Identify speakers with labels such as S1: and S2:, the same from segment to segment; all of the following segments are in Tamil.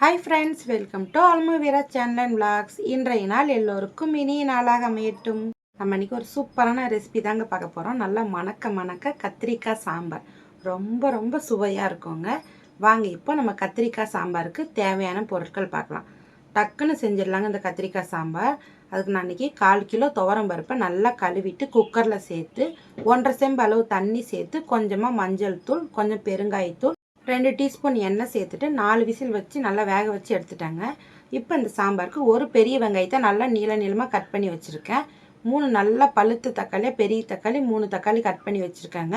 S1: Hi friends welcome to Almu Veera channel and இன்றைய நாள் எல்லோருக்கும் இனிய நாளாக அமையட்டும். நம்ம இன்னைக்கு ஒரு சூப்பரான ரெசிபி தாங்க பார்க்க போகிறோம் நல்லா மணக்க மணக்க கத்திரிக்காய் சாம்பார். ரொம்ப ரொம்ப சுவையாக இருக்குங்க. வாங்க இப்போ நம்ம கத்திரிக்காய் சாம்பாருக்கு தேவையான பொருட்கள் பார்க்கலாம். டக்குன்னு செஞ்சிடலாங்க இந்த கத்திரிக்காய் சாம்பார். அதுக்கு நான் இன்றைக்கி கால் கிலோ துவரம் பருப்பை நல்லா கழுவிட்டு குக்கரில் சேர்த்து ஒன்றரை செம்பு அளவு தண்ணி சேர்த்து கொஞ்சமாக மஞ்சள் தூள் கொஞ்சம் பெருங்காயத்தூள் ரெண்டு டீஸ்பூன் எண்ணெய் சேர்த்துட்டு நாலு விசில் வச்சு நல்லா வேக வச்சு எடுத்துட்டாங்க. இப்போ இந்த சாம்பாருக்கு ஒரு பெரிய வெங்காயத்தை நல்லா நீள நீளமாக கட் பண்ணி வச்சுருக்கேன். மூணு நல்லா பழுத்த தக்காளி பெரிய தக்காளி மூணு தக்காளி கட் பண்ணி வச்சுருக்காங்க.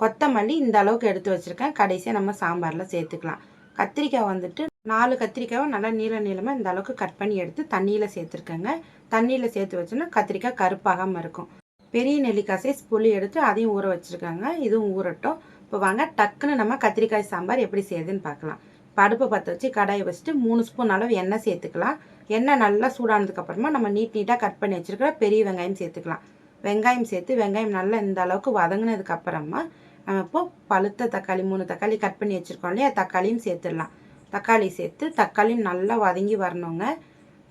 S1: கொத்தமல்லி இந்த அளவுக்கு எடுத்து வச்சுருக்கேன். கடைசியாக நம்ம சாம்பாரில் சேர்த்துக்கலாம். கத்திரிக்காய் வந்துட்டு நாலு கத்திரிக்காவை நல்லா நீள நீளமாக இந்த அளவுக்கு கட் பண்ணி எடுத்து தண்ணியில் சேர்த்துருக்கேங்க. தண்ணியில் சேர்த்து வச்சோன்னா கத்திரிக்காய் கருப்பாகாமல் இருக்கும். பெரிய நெல்லிக்காய் சைஸ் புளி எடுத்து அதையும் ஊற வச்சுருக்காங்க. இதுவும் ஊறட்டும். இப்போ வாங்க டக்குன்னு நம்ம கத்திரிக்காய் சாம்பார் எப்படி செய்யுதுன்னு பார்க்கலாம். இப்போ அடுப்பை பற்ற வச்சு கடாயை வச்சுட்டு மூணு ஸ்பூன் அளவு எண்ணெய் சேர்த்துக்கலாம். எண்ணெய் நல்லா சூடானதுக்கப்புறமா நம்ம நீட் நீட்டாக கட் பண்ணி வச்சுருக்கிற பெரிய வெங்காயம் சேர்த்துக்கலாம். வெங்காயம் சேர்த்து வெங்காயம் நல்லா இந்த அளவுக்கு வதங்கினதுக்கப்புறமா நம்ம இப்போது பழுத்த தக்காளி மூணு தக்காளி கட் பண்ணி வச்சுருக்கோம் இல்லையா? தக்காளியும் சேர்த்துடலாம். தக்காளி சேர்த்து தக்காளியும் நல்லா வதங்கி வரணுங்க.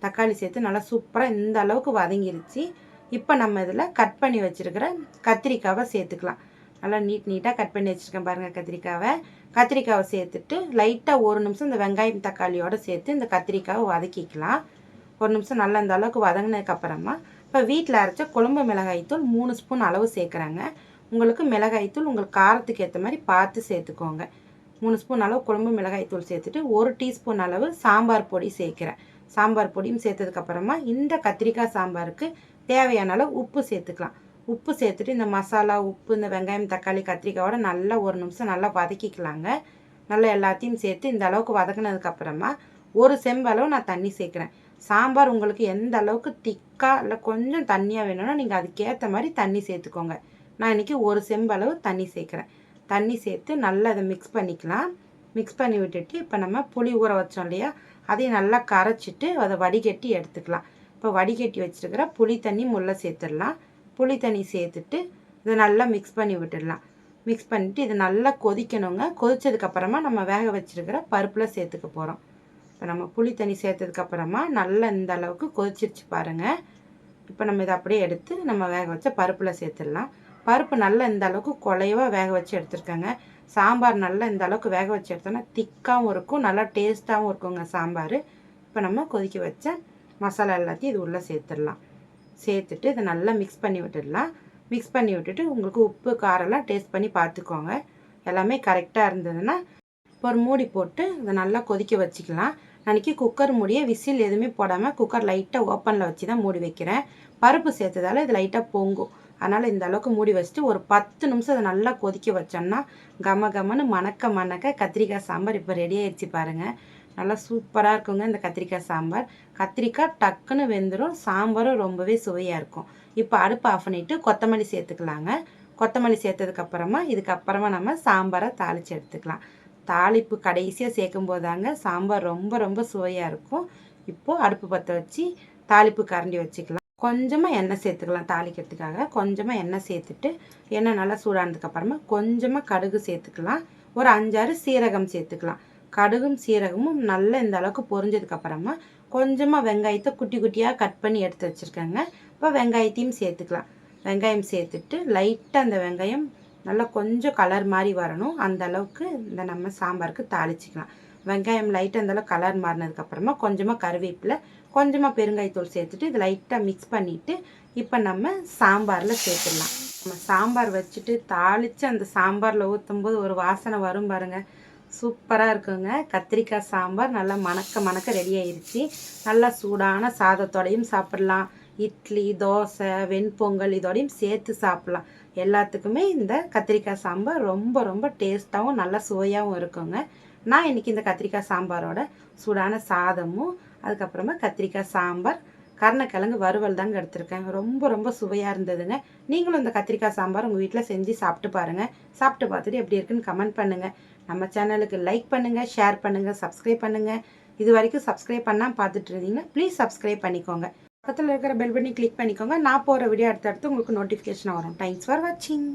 S1: தக்காளி சேர்த்து நல்லா சூப்பராக இந்த அளவுக்கு வதங்கிருச்சு. இப்போ நம்ம இதில் கட் பண்ணி வச்சுருக்கிற கத்திரிக்காவை சேர்த்துக்கலாம். நல்லா நீட் நீட்டாக கட் பண்ணி வச்சுருக்கேன் பாருங்கள் கத்திரிக்காவை. கத்திரிக்காவை சேர்த்துட்டு லைட்டாக ஒரு நிமிஷம் இந்த வெங்காயம் தக்காளியோடு சேர்த்து இந்த கத்திரிக்காவை வதக்கிக்கலாம். ஒரு நிமிஷம் நல்லா இந்த அளவுக்கு வதங்கினதுக்கப்புறமா இப்போ வீட்டில் அரைச்ச குழம்பு மிளகாய்த்தூள் மூணு ஸ்பூன் அளவு சேர்க்குறாங்க. உங்களுக்கு மிளகாய்த்தூள் உங்களுக்கு காரத்துக்கு ஏற்ற மாதிரி பார்த்து சேர்த்துக்கோங்க. மூணு ஸ்பூன் அளவு குழம்பு மிளகாய்த்தூள் சேர்த்துட்டு ஒரு டீஸ்பூன் அளவு சாம்பார் பொடி சேர்க்குறேன். சாம்பார் பொடியும் சேர்த்ததுக்கப்புறமா இந்த கத்திரிக்காய் சாம்பாருக்கு தேவையான அளவு உப்பு சேர்த்துக்கலாம். உப்பு சேர்த்துட்டு இந்த மசாலா உப்பு இந்த வெங்காயம் தக்காளி கத்திரிக்காயோட நல்லா ஒரு நிமிஷம் நல்லா வதக்கிக்கலாங்க. நல்லா எல்லாத்தையும் சேர்த்து இந்த அளவுக்கு வதக்கினதுக்கப்புறமா ஒரு செம்பளவு நான் தண்ணி சேர்க்குறேன். சாம்பார் உங்களுக்கு எந்த அளவுக்கு திக்காக இல்லை கொஞ்சம் தண்ணியாக வேணும்னா நீங்கள் அதுக்கேற்ற மாதிரி தண்ணி சேர்த்துக்கோங்க. நான் இன்றைக்கி ஒரு செம்பளவு தண்ணி சேர்க்குறேன். தண்ணி சேர்த்து நல்லா அதை மிக்ஸ் பண்ணிக்கலாம். மிக்ஸ் பண்ணி விட்டுட்டு இப்போ நம்ம புளி ஊற வச்சோம் இல்லையா? அதையும் நல்லா கரைச்சிட்டு அதை வடிகட்டி எடுத்துக்கலாம். இப்போ வடிகட்டி வச்சுருக்கிற புளி தண்ணி முல்லை சேர்த்துடலாம். புளி தண்ணி சேர்த்துட்டு இதை நல்லா மிக்ஸ் பண்ணி விட்டுடலாம். மிக்ஸ் பண்ணிவிட்டு இது நல்லா கொதிக்கணுங்க. கொதித்ததுக்கப்புறமா நம்ம வேக வச்சுருக்கிற பருப்பில் சேர்த்துக்க போகிறோம் இப்போ நம்ம புளி தண்ணி சேர்த்ததுக்கப்புறமா நல்லா இந்த அளவுக்கு கொதிச்சிருச்சு பாருங்கள் இப்போ நம்ம இதை அப்படியே எடுத்து நம்ம வேக வச்ச பருப்பில் சேர்த்துடலாம். பருப்பு நல்லா இந்த அளவுக்கு குலையவாக வேக வச்சு எடுத்துருக்கோங்க. சாம்பார் நல்லா இந்த அளவுக்கு வேக வச்சு எடுத்தோன்னா திக்காகவும் இருக்கும் நல்லா டேஸ்ட்டாகவும் இருக்குங்க சாம்பார். இப்போ நம்ம கொதிக்க வச்ச மசாலா எல்லாத்தையும் இது உள்ளே சேர்த்துடலாம். சேர்த்துட்டு இதை நல்லா மிக்ஸ் பண்ணி விட்டுடலாம். மிக்ஸ் பண்ணி விட்டுட்டு உங்களுக்கு உப்பு காரெல்லாம் டேஸ்ட் பண்ணி பார்த்துக்கோங்க. எல்லாமே கரெக்டாக இருந்ததுன்னா ஒரு மூடி போட்டு இதை நல்லா கொதிக்க வச்சுக்கலாம். அன்றைக்கி குக்கர் மூடியை விசில் எதுவுமே போடாமல் குக்கர் லைட்டாக ஓப்பனில் வச்சு தான் மூடி வைக்கிறேன். பருப்பு சேர்த்ததால இது லைட்டாக பொங்கும். அதனால் இந்த அளவுக்கு மூடி வச்சுட்டு ஒரு பத்து நிமிஷம் அதை நல்லா கொதிக்க வச்சோம்னா கம கமன்னு மணக்க மணக்க கத்திரிக்காய் சாம்பார் இப்போ ரெடி ஆயிடுச்சு பாருங்கள் நல்லா சூப்பராக இருக்குங்க. இந்த கத்திரிக்காய் சாம்பார். கத்திரிக்காய் டக்குன்னு வெந்துடும் சாம்பாரும் ரொம்பவே சுவையாக இருக்கும். இப்போ அடுப்பு ஆஃப் பண்ணிவிட்டு கொத்தமல்லி சேர்த்துக்கலாங்க. கொத்தமல்லி சேர்த்ததுக்கப்புறமா இதுக்கப்புறமா நம்ம சாம்பாரை தாளித்து எடுத்துக்கலாம். தாளிப்பு கடைசியாக சேர்க்கும் போதாங்க சாம்பார் ரொம்ப ரொம்ப சுவையாக இருக்கும். இப்போது அடுப்பு பற்ற வச்சு தாளிப்பு கரண்டி வச்சுக்கலாம். கொஞ்சமாக எண்ணெய் சேர்த்துக்கலாம் தாளிக்கிறதுக்காக. கொஞ்சமாக எண்ணெய் சேர்த்துட்டு எண்ணெய் நல்லா சூடானதுக்கப்புறமா கொஞ்சமாக கடுகு சேர்த்துக்கலாம். ஒரு அஞ்சாறு சீரகம் சேர்த்துக்கலாம். கடுகும் சீரகமும் நல்லா இந்த அளவுக்கு பொரிஞ்சதுக்கப்புறமா கொஞ்சமாக வெங்காயத்தை குட்டி குட்டியாக கட் பண்ணி எடுத்து வச்சுருக்கேங்க. இப்போ வெங்காயத்தையும் சேர்த்துக்கலாம். வெங்காயம் சேர்த்துட்டு லைட்டாக அந்த வெங்காயம் நல்லா கொஞ்சம் கலர் மாதிரி வரணும். அந்த அளவுக்கு இந்த நம்ம சாம்பாருக்கு தாளிச்சிக்கலாம். வெங்காயம் லைட்டாக இருந்தாலும் கலர் மாறினதுக்கப்புறமா கொஞ்சமாக கருவேப்பிலை கொஞ்சமாக பெருங்காயத்தூள் சேர்த்துட்டு இது லைட்டாக மிக்ஸ் பண்ணிவிட்டு இப்போ நம்ம சாம்பாரில் சேர்த்துடலாம். நம்ம சாம்பார் வச்சுட்டு தாளித்து அந்த சாம்பாரில் ஊற்றும் போது ஒரு வாசனை வரும் பாருங்கள் சூப்பராக இருக்குங்க. கத்திரிக்காய் சாம்பார் நல்லா மணக்க மணக்க ரெடி ஆயிடுச்சு நல்லா சூடான சாதத்தோடையும் சாப்பிட்லாம். இட்லி தோசை வெண்பொங்கல் இதோடையும் சேர்த்து சாப்பிட்லாம். எல்லாத்துக்குமே இந்த கத்திரிக்காய் சாம்பார் ரொம்ப ரொம்ப டேஸ்ட்டாகவும் நல்லா சுவையாகவும் இருக்குங்க. நான் இன்றைக்கி இந்த கத்திரிக்காய் சாம்பாரோட சூடான சாதமும் அதுக்கப்புறமா கத்திரிக்காய் சாம்பார் கருணக்கிழங்கு வறுவல் தாங்க எடுத்திருக்கேன். ரொம்ப ரொம்ப சுவையாக இருந்ததுங்க. நீங்களும் இந்த கத்திரிக்காய் சாம்பார் உங்கள் வீட்டில் செஞ்சு சாப்பிட்டு பாருங்கள் சாப்பிட்டு பார்த்துட்டு எப்படி இருக்குன்னு கமெண்ட் பண்ணுங்கள் நம்ம சேனலுக்கு லைக் பண்ணுங்கள் ஷேர் பண்ணுங்கள் சப்ஸ்கிரைப் பண்ணுங்கள் இது வரைக்கும் சப்ஸ்கிரைப் பண்ணால் பார்த்துட்டு இருந்தீங்கன்னா ப்ளீஸ் சப்ஸ்கிரைப் பண்ணிக்கோங்க. பக்கத்தில் இருக்கிற பெல் பண்ணி கிளிக் பண்ணிக்கோங்க. நான் போகிற வீடியோ அடுத்தடுத்து உங்களுக்கு நோட்டிஃபிகேஷன் வரும். தேங்க்ஸ் ஃபார் வாட்சிங்